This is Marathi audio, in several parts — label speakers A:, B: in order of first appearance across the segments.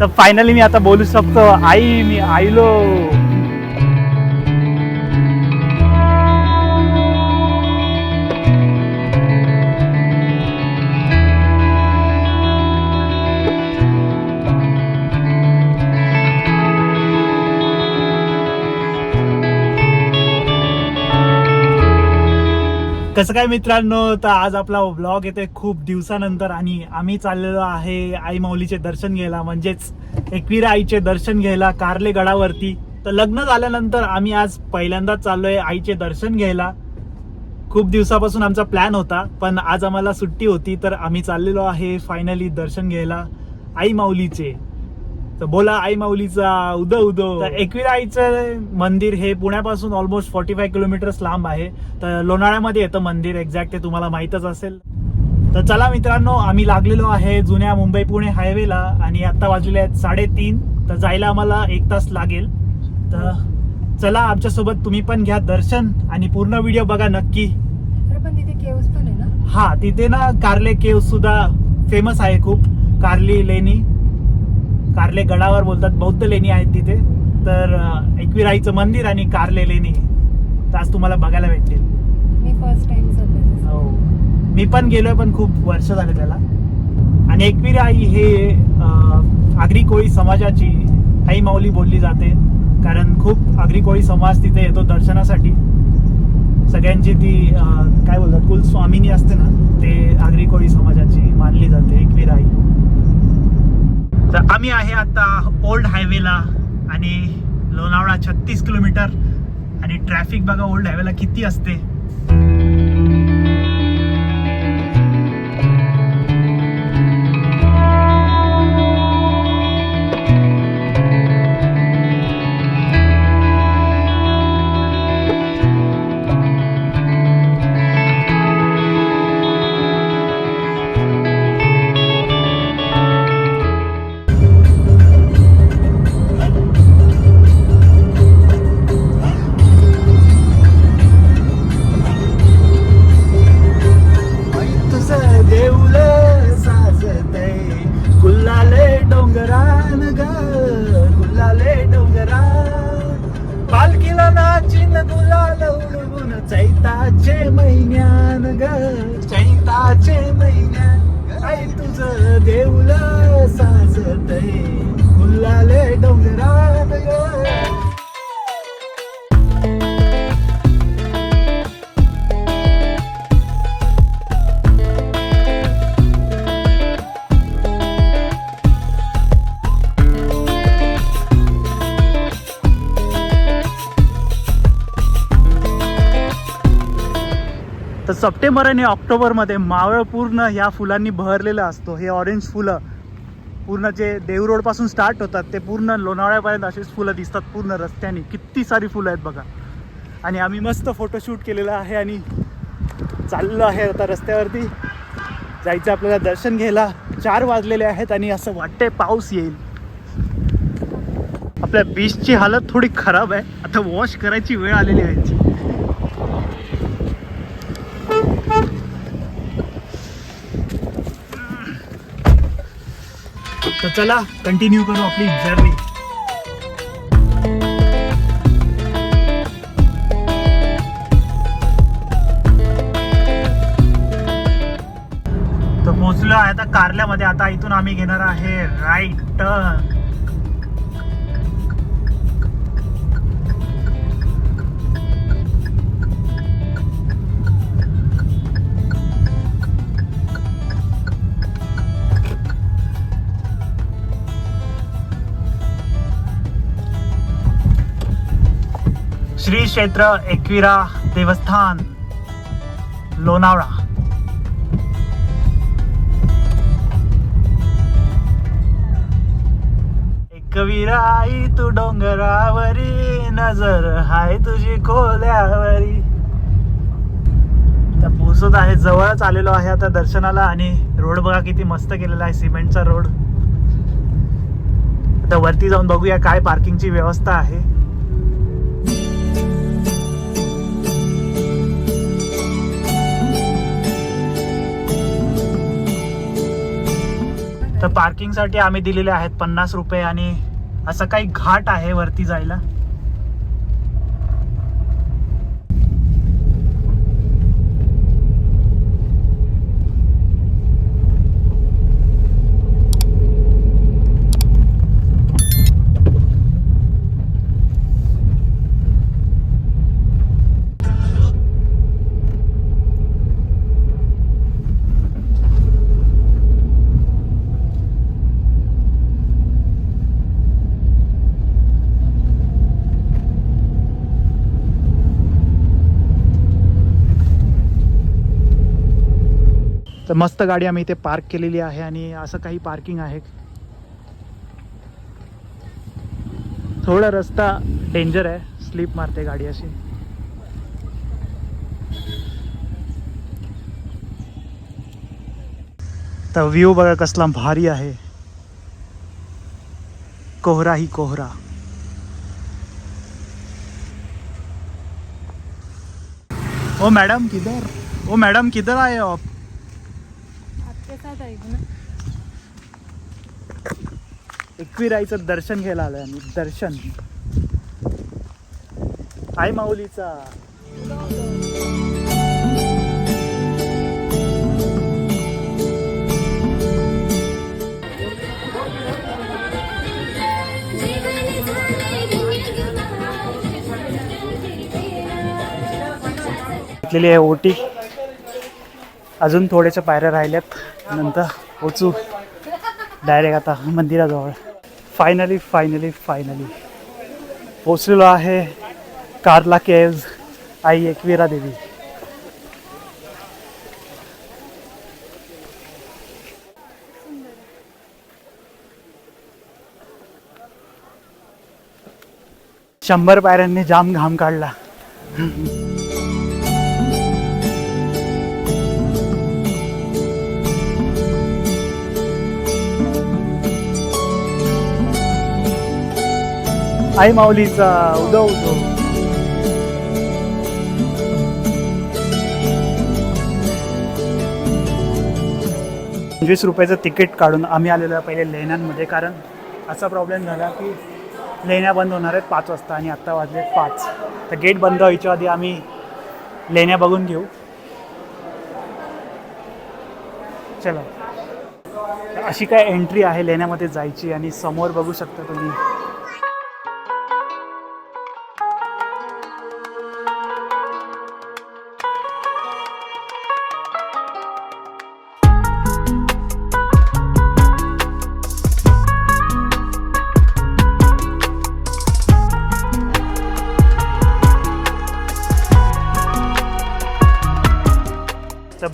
A: तर फायनली मी आता बोलू शकतो. आई मी आईलो. कसं काय मित्रांनो तर आज आपला ब्लॉग येते खूप दिवसानंतर आणि आम्ही चाललेलो आहे आई माऊलीचे दर्शन घ्यायला म्हणजेच एकविरा आईचे दर्शन घ्यायला कार्ले गडावरती. तर लग्न झाल्यानंतर आम्ही आज पहिल्यांदाच चाललोय आईचे दर्शन घ्यायला. खूप दिवसापासून आमचा प्लॅन होता पण आज आम्हाला सुट्टी होती तर आम्ही चाललेलो आहे फायनली दर्शन घ्यायला आई माऊलीचे. तर बोला आई माऊलीचा उद उदो. तर एकविरा आईचं मंदिर हे पुण्यापासून ऑलमोस्ट फॉर्टी फाय किलोमीटर्स लांब आहे. तर लोणाळ्यामध्ये येतं मंदिर एक्झॅक्ट ते तुम्हाला माहीतच असेल. तर चला मित्रांनो आम्ही लागलेलो आहे जुन्या मुंबई पुणे हायवेला आणि आता वाजलेले आहेत साडेतीन. तर जायला आम्हाला एक तास लागेल. तर चला आमच्यासोबत तुम्ही पण घ्या दर्शन आणि पूर्ण व्हिडिओ बघा नक्की.
B: पण तिथे केव्स पण आहे ना?
A: हा तिथे ना कार्ले केव सुद्धा फेमस आहे खूप. कार्ली लेणी. कार्ले गडावर बोलतात बौद्ध लेणी आहेत तिथे. तर एकविराईचं मंदिर आणि कार्ले लेणी. तर आज तुम्हाला बघायला भेटतील.
B: मी फर्स्ट टाइम
A: हो. मी पण गेलोय पण खूप वर्ष झाले त्याला. आणि एकविरा आई हे आगरी कोळी समाजाची आई माऊली बोलली जाते. कारण खूप आगरी कोळी समाज तिथे येतो दर्शनासाठी. सगळ्यांची ती काय बोलतात कुल स्वामिनी असते ना ते आगरी कोळी समाजाची मानली जाते एकविरा आई तर आम्ही आहे आता ओल्ड हायवेला आणि लोणावळा छत्तीस किलोमीटर आणि ट्रॅफिक बघा ओल्ड हायवेला किती असते. चैताचे महिन्यान ग. चैताचे महिन्यान आई तुझ देऊल साजते गुल्लाले डोंगरान ग. सप्टेंबर आणि ऑक्टोबरमध्ये मावळ पूर्ण ह्या फुलांनी बहरलेला असतो. हे ऑरेंज फुलं पूर्ण जे देव स्टार्ट होतात ते पूर्ण लोणावळ्यापर्यंत अशीच फुलं दिसतात पूर्ण रस्त्याने. किती सारी फुलं आहेत बघा. आणि आम्ही मस्त फोटोशूट केलेलं आहे आणि चाललो आहे आता रस्त्यावरती. जायचं आपल्याला दर्शन घ्यायला. चार वाजलेले आहेत आणि असं वाटतंय पाऊस येईल. आपल्या बीचची हालत थोडी खराब आहे. आता वॉश करायची वेळ आलेली आहे. तर चला कंटिन्यू करू आपली जर्नी तर पोहोचलो आहे आता कारल्यामध्ये. आता इथून आम्ही घेणार आहे राईट टर्न श्री क्षेत्र एकविरा देवस्थान लोणावळा. एकविरा आई तू डोंगरावरी नजर हाय तुझी खोल्यावरी. आता पोहोचत आहे जवळच आलेलो आहे आता दर्शनाला आणि रोड बघा किती मस्त केलेला आहे सिमेंटचा रोड. आता वरती जाऊन बघूया काय पार्किंगची व्यवस्था आहे. पार्किंगसाठी आम्ही दिलेले आहेत पन्नास रुपये आणि असं काही घाट आहे वरती जायला? तर मस्त गाडी आम्ही इथे पार्क केलेली आहे आणि पार्किंग आहे. थोडा रस्ता डेंजर आहे. स्लीप मारते गाडी अशी. तर व्ह्यू बघा कसला भारी आहे. कोहरा ही कोहरा. ओ मैडम किधर? ओ मैडम किधर आए हो आप? एकविराईचं दर्शन घ्यायला आलोय आम्ही. दर्शन. आई माऊलीचा. घेतलेली आहे ओटी. अजून थोड्याशा पायऱ्या राहिल्यात. नंतर पोचू. डायरेक्ट आता मंदिराजवळ. फायनली फायनली फायनली पोचलेलो आहे कार्ला केव्ज आई एकविरा देवी. शंभर पायऱ्यांनी जाम घाम काढला. आई माऊलीचा उदो उदो पंचवीस रुपयाचं तिकीट काढून आम्ही आलेलो आहे पहिले लेण्यांमध्ये कारण असा प्रॉब्लेम झाला की लेण्या बंद होणार आहेत पाच वाजता आणि आत्ता वाजले पाच. तर गेट बंद व्हायच्या आधी आम्ही लेण्या बघून घेऊ. चला. तर अशी काय एंट्री आहे लेण्यामध्ये जायची आणि समोर बघू शकता तुम्ही.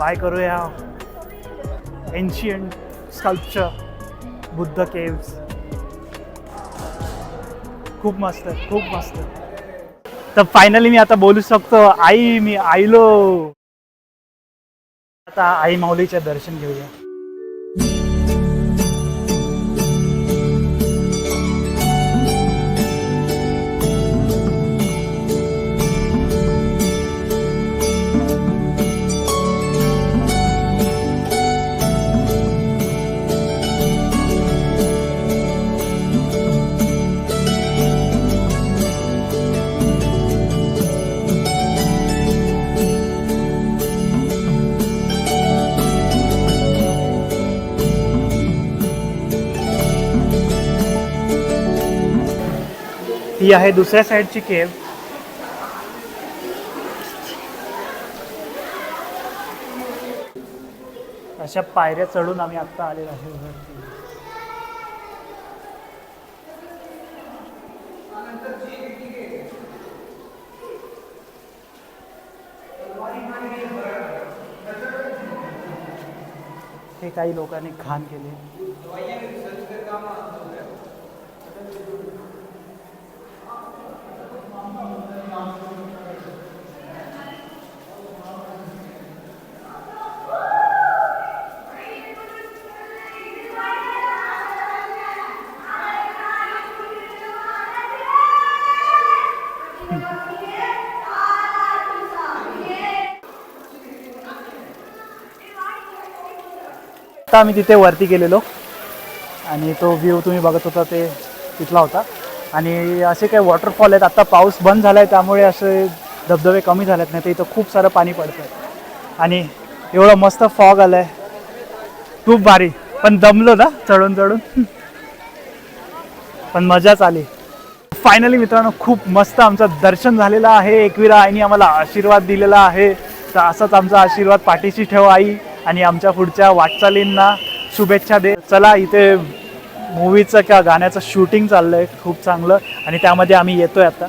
A: बाय करूया. एन्शियंट स्कल्पचर बुद्ध केव्स खूप मस्त खूप मस्त. तर फायनली मी आता बोलू शकतो आई मी आईलो आता आई माऊलीचे दर्शन घेऊया. ही आहे दुसऱ्या साईडची केव. अशा पायऱ्या चढून आम्ही आत्ता आलेलो आहे हे काही लोकांनी खाण केले. आम्ही तिथे वरती गेलेलो. आणि तो व्ह्यू तुम्ही बघत होता ते तिथला होता. आणि असे काही वॉटरफॉल आहेत. आत्ता पाऊस बंद झाला आहे त्यामुळे असे धबधबे कमी झालेत. नाही तर इथं खूप सारं पाणी पडतं आणि एवढं मस्त फॉग आलं आहे खूप भारी. पण दमलो ना चढून चढून. पण मजाच आली. फायनली मित्रांनो खूप मस्त आमचं दर्शन झालेलं आहे. एकवीरा आईने आम्हाला आशीर्वाद दिलेला आहे. तर असाच आमचा आशीर्वाद पाठीशी ठेव आई. आणि आमच्या पुढच्या वाटचालींना शुभेच्छा दे. चला इथे मूवीचं किंवा गाण्याचं शूटिंग चाललंय खूप चांगलं. आणि त्यामध्ये आम्ही येतोय आता.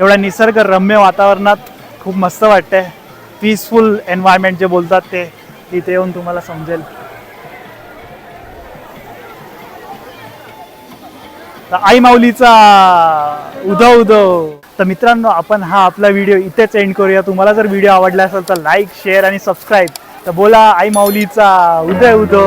A: एवढ्या निसर्गरम्य वातावरणात खूप मस्त वाटतंय. पीसफुल एन्व्हायरमेंट जे बोलतात ते इथे येऊन तुम्हाला समजेल. आई माऊलीचा उदो उदो तर मित्रांनो आपण हा आपला व्हिडिओ इथेच एंड करूया. तुम्हाला जर व्हिडिओ आवडला असेल तर लाईक शेअर आणि सबस्क्राईब तर बोला आई माऊलीचा. उदय उदो